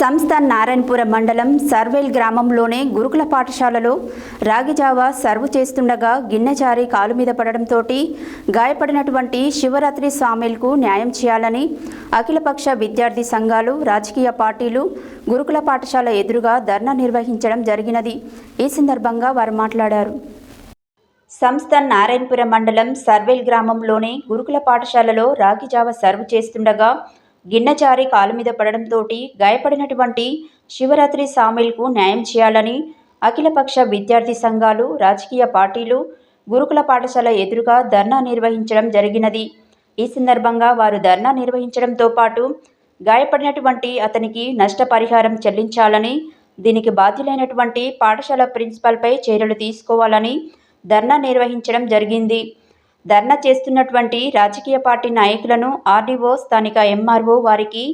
సంస్థ నారాయణపురం మండలం సర్వేల్ గ్రామంలోనే గురుకుల పాఠశాలలో రాగిజావ సర్వ్ చేస్తుండగా గిన్నె జారి కాలు మీద పడడంతో గాయపడినటువంటి శివరాత్రి స్వామిలకు న్యాయం చేయాలని అఖిలపక్ష విద్యార్థి సంఘాలు రాజకీయ పార్టీలు గురుకుల పాఠశాల ఎదురుగా ధర్నా నిర్వహించడం జరిగినది. ఈ సందర్భంగా వారు మాట్లాడారు. సంస్థ నారాయణపురం మండలం సర్వేల్ గ్రామంలోని గురుకుల పాఠశాలలో రాగిజావ సర్వ్ చేస్తుండగా గిన్నెచారి కాలు మీద పడడంతో గాయపడినటువంటి శివరాత్రి సామిల్కు న్యాయం చేయాలని అఖిలపక్ష విద్యార్థి సంఘాలు రాజకీయ పార్టీలు గురుకుల పాఠశాల ఎదురుగా ధర్నా నిర్వహించడం జరిగినది. ఈ సందర్భంగా వారు ధర్నా నిర్వహించడంతో పాటు గాయపడినటువంటి అతనికి నష్టపరిహారం చెల్లించాలని దీనికి బాధ్యులైనటువంటి పాఠశాల ప్రిన్సిపల్పై చర్యలు తీసుకోవాలని ధర్నా నిర్వహించడం జరిగింది. ధర్నా చేస్తున్నటువంటి రాజకీయ పార్టీ నాయకులను ఆర్డీఓ స్థానిక ఎంఆర్ఓ వారికి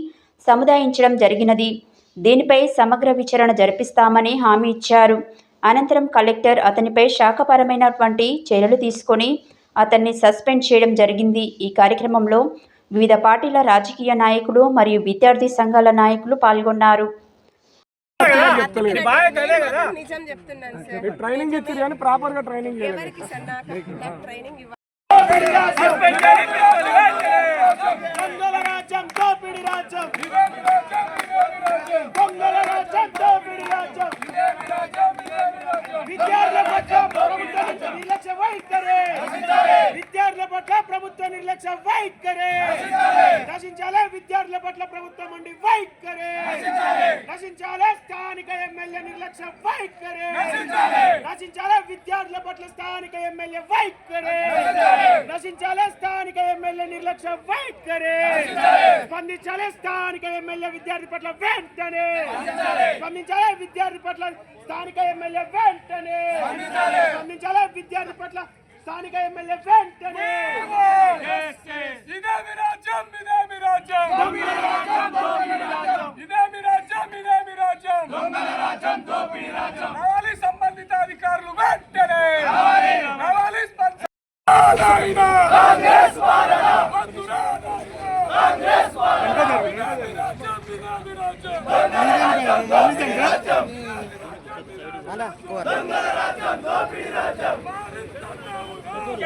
సముదాయించడం జరిగినది. దీనిపై సమగ్ర విచారణ జరిపిస్తామని హామీ ఇచ్చారు. అనంతరం కలెక్టర్ అతనిపై శాఖపరమైనటువంటి చర్యలు తీసుకొని అతన్ని సస్పెండ్ చేయడం జరిగింది. ఈ కార్యక్రమంలో వివిధ పార్టీల రాజకీయ నాయకులు మరియు విద్యార్థి సంఘాల నాయకులు పాల్గొన్నారు. ట్రైనింగ్ ట్రైనింగ్ విద్యార్థుల పట్ల ప్రభుత్వ నిర్లక్ష్య వైఖరి విద్యార్థుల పట్ల ప్రభుత్వ నిర్లక్ష్య వైఖరి నశించాలే విద్యార్థుల పట్ల ప్రభుత్వం ఉండి వైఖరి నశించాలే స్థానిక ఎమ్మెల్యే నిర్లక్ష్య వైఖరి. నశించాలే. విద్యార్థుల పట్ల స్థానిక ఎమ్మెల్యే వైఖరి. నశించాలే. స్థానిక ఎమ్మెల్యే నిర్లక్ష్య వైఖరి. స్పందించాలే స్థానిక ఎమ్మెల్యే విద్యార్థి పట్ల వెంటనే. స్పందించాలే. విద్యార్థి పట్ల స్థానిక ఎమ్మెల్యే వెంటనే. స్పందించాలే. విద్యార్థి పట్ల స్థానిక ఎమ్మెల్యే వెంటనే. ఇదే మీ రాజ్యం? ఇదే మీ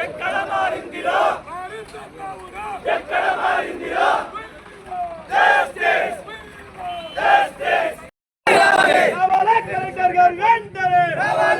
ఎక్కడ మారిందిరా ఎక్కడ మారిందిరా జస్టిస్! జస్టిస్! రావాలి కలెక్టర్ గారు వెంటనే! రావాలి!